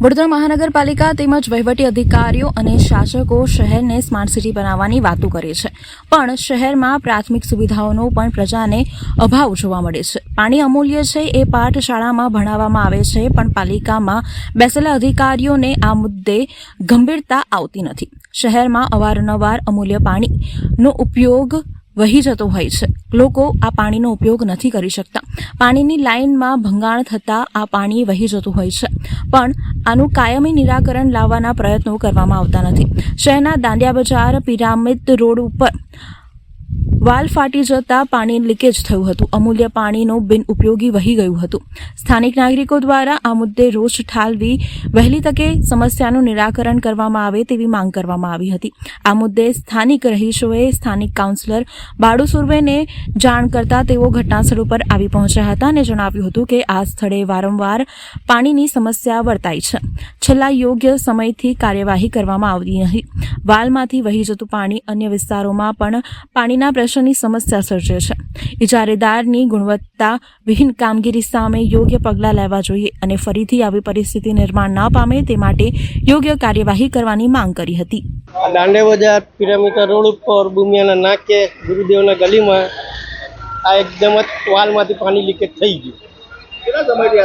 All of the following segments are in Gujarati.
વડોદરા મહાનગરપાલિકા તેમજ વહીવટી અધિકારીઓ અને શાસકો શહેરને સ્માર્ટ સિટી બનાવવાની વાતો કરે છે. પણ શહેરમાં પ્રાથમિક સુવિધાઓનો પણ પ્રજાને અભાવ જોવા મળે છે. પાણી અમૂલ્ય છે એ પાઠ શાળામાં ભણાવવામાં આવે છે, પણ પાલિકામાં બેસેલા અધિકારીઓને આ મુદ્દે ગંભીરતા આવતી નથી. શહેરમાં અવારનવાર અમૂલ્ય પાણીનો ઉપયોગ વહી જતો હોય છે. લોકો આ પાણીનો ઉપયોગ નથી કરી શકતા. પાણીની લાઇનમાં ભંગાણ થતાં આ પાણી વહી જતું હોય છે. પણ આનું કાયમી નિરાકરણ લાવવાના પ્રયત્નો કરવામાં આવતા નથી. શહેરના દાંડિયા બજાર, પિરામિડ રોડ ઉપર વાલ ફાટી જતા પાણી લીકેજ થયું હતું. અમૂલ્ય પાણીનો બિન ઉપયોગી વહી ગયું હતું. સ્થાનિક નાગરિકો દ્વારા આ મુદ્દે રોષ ઠાલવી, વહેલી તકે સમસ્યાનું નિરાકરણ કરવામાં આવે તેવી માંગ કરવામાં આવી હતી. આ મુદ્દે સ્થાનિક રહીશોએ સ્થાનિક કાઉન્સિલર બાળુ સુર્વેને જાણ કરતા તેઓ ઘટનાસ્થળ ઉપર આવી પહોંચ્યા હતા અને જણાવ્યું હતું કે આ સ્થળે વારંવાર પાણીની સમસ્યા વર્તાય છે. છેલ્લા યોગ્ય સમયથી કાર્યવાહી કરવામાં આવતી નહીં. વાલમાંથી વહી જતું પાણી અન્ય વિસ્તારોમાં પણ પાણીના પ્રશ્નની સમસ્યા સર્જે છે. ઇજારેદારની ગુણવત્તા વિહીન કામગીરી સામે યોગ્ય પગલાં લેવા જોઈએ અને ફરીથી આવી પરિસ્થિતિ નિર્માણ ન પામે તે માટે યોગ્ય કાર્યવાહી કરવાની માંગ કરી હતી. દાંડે બજાર પિરામિડ રોડ ઉપર ભૂમિયાના નાકે ગુરુદેવના ગલીમાં આ એકદમ જ વાલમાંથી પાણી લીકેજ થઈ ગયું. કેટલા સમયથી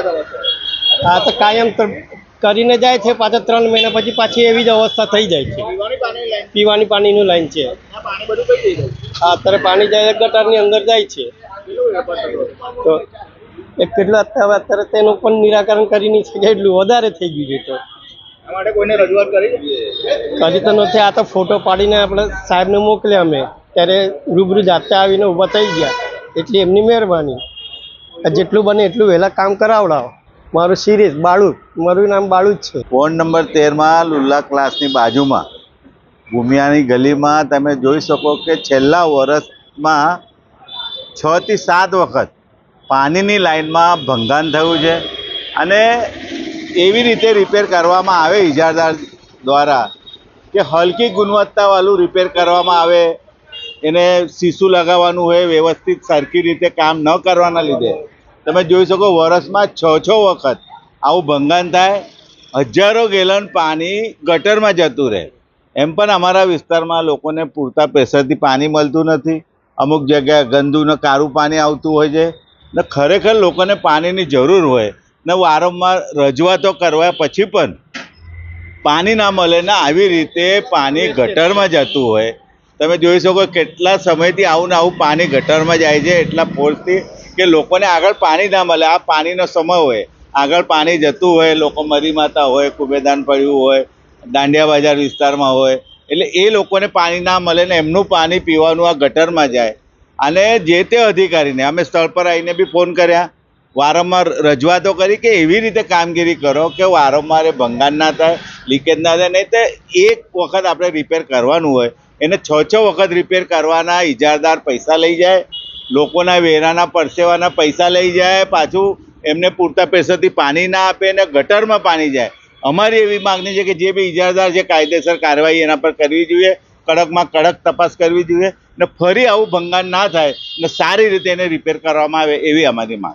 આ તો કાયમ તો કરીને જાય છે પાછા ત્રણ મહિના પછી પાછી એવી જ અવસ્થા થઈ જાય છે. પીવાની પાણી લાઈન. પીવાની પાણીનું લાઈન છે. અત્યારે પાણી જાય ગટરની અંદર જાય છે? તો એ કેટલું અત્યારે અત્યારે તેનું પણ નિરાકરણ કરી નહીં શકે એટલું વધારે થઈ ગયું છે તો. કરી? હજી તો નથી આ તો ફોટો પાડીને આપણે સાહેબને મોકલ્યા અમે. ત્યારે રૂબરૂ જાતે આવીને ઊભા થઈ ગયા. એટલી એમની મહેરબાની. આ જેટલું બને એટલું વહેલા કામ કરાવડાવો. મારું સિરીઝ બાળુ મારું નામ બાળુ જ છે. વોર્ડ નંબર તેરમાં લુલ્લા ક્લાસની બાજુમાં. ભૂમિયાની ગલીમાં તમે જોઈ શકો કે છેલ્લા વર્ષમાં છ થી સાત વખત પાણીની લાઈનમાં ભંગાણ થયું છે અને એવી રીતે રિપેર કરવામાં આવે ઇજારદાર દ્વારા કે હલકી ગુણવત્તાવાળું રિપેર કરવામાં આવે, એને શીશું લગાવવાનું હોય, વ્યવસ્થિત સરખી રીતે કામ ન કરવાના લીધે. તમે જોઈ શકો વર્ષમાં છ છ વખત આવું ભંગાણ થાય, હજારો ગેલન પાણી ગટરમાં જતું રહે. એમ પણ અમારા વિસ્તારમાં લોકોને પૂરતા પ્રેશરથી પાણી મળતું નથી. અમુક જગ્યાએ ગંદુ ને કારું પાણી આવતું હોય છે. ને ખરેખર લોકોને પાણીની જરૂર હોય. ને વારંવાર રજૂઆતો કરવા પછી પણ પાણી ના મળે ને આવી રીતે પાણી ગટરમાં જતું હોય. તમે જોઈ શકો કેટલા સમયથી આવું ને આવું પાણી ગટરમાં જાય છે, એટલા ફોર્સથી કે લોકોને આગળ પાણી ના મળે. આ પાણીનો સમય હોય. આગળ પાણી જતું હોય, લોકો મરી માતા હોય, કુબેદાન પડ્યું હોય દાંડિયા બજાર વિસ્તારમાં હોય, એટલે એ લોકોને પાણી ના મળે ને એમનું પાણી પીવાનું આ ગટરમાં જાય. અને જે તે અધિકારીને, અમે સ્થળ પર આવીને બી ફોન કર્યા. વારંવાર રજૂઆતો કરી કે એવી રીતે કામગીરી કરો કે વારંવાર એ ભંગાણ ના થાય, લીકેજ ના થાય, નહીં તો એક વખત આપણે રિપેર કરવાનું હોય. એને છ છ વખત રિપેર કરવાના ઇજારદાર પૈસા લઈ જાય, લોકોના વેરાના પરસેવાના પૈસા લઈ જાય, પાછું એમને પૂરતા પૈસાથી પાણી ના આપે ને ગટરમાં પાણી જાય. અમારી એવી માગણી છે કે જે બી ઇજાદાર છે કાયદેસર કાર્યવાહી એના પર કરવી જોઈએ, કડકમાં કડક તપાસ કરવી જોઈએ ને ફરી આવું ભંગાણ ના થાય ને સારી રીતે એને રિપેર કરવામાં આવે એવી અમારી માંગ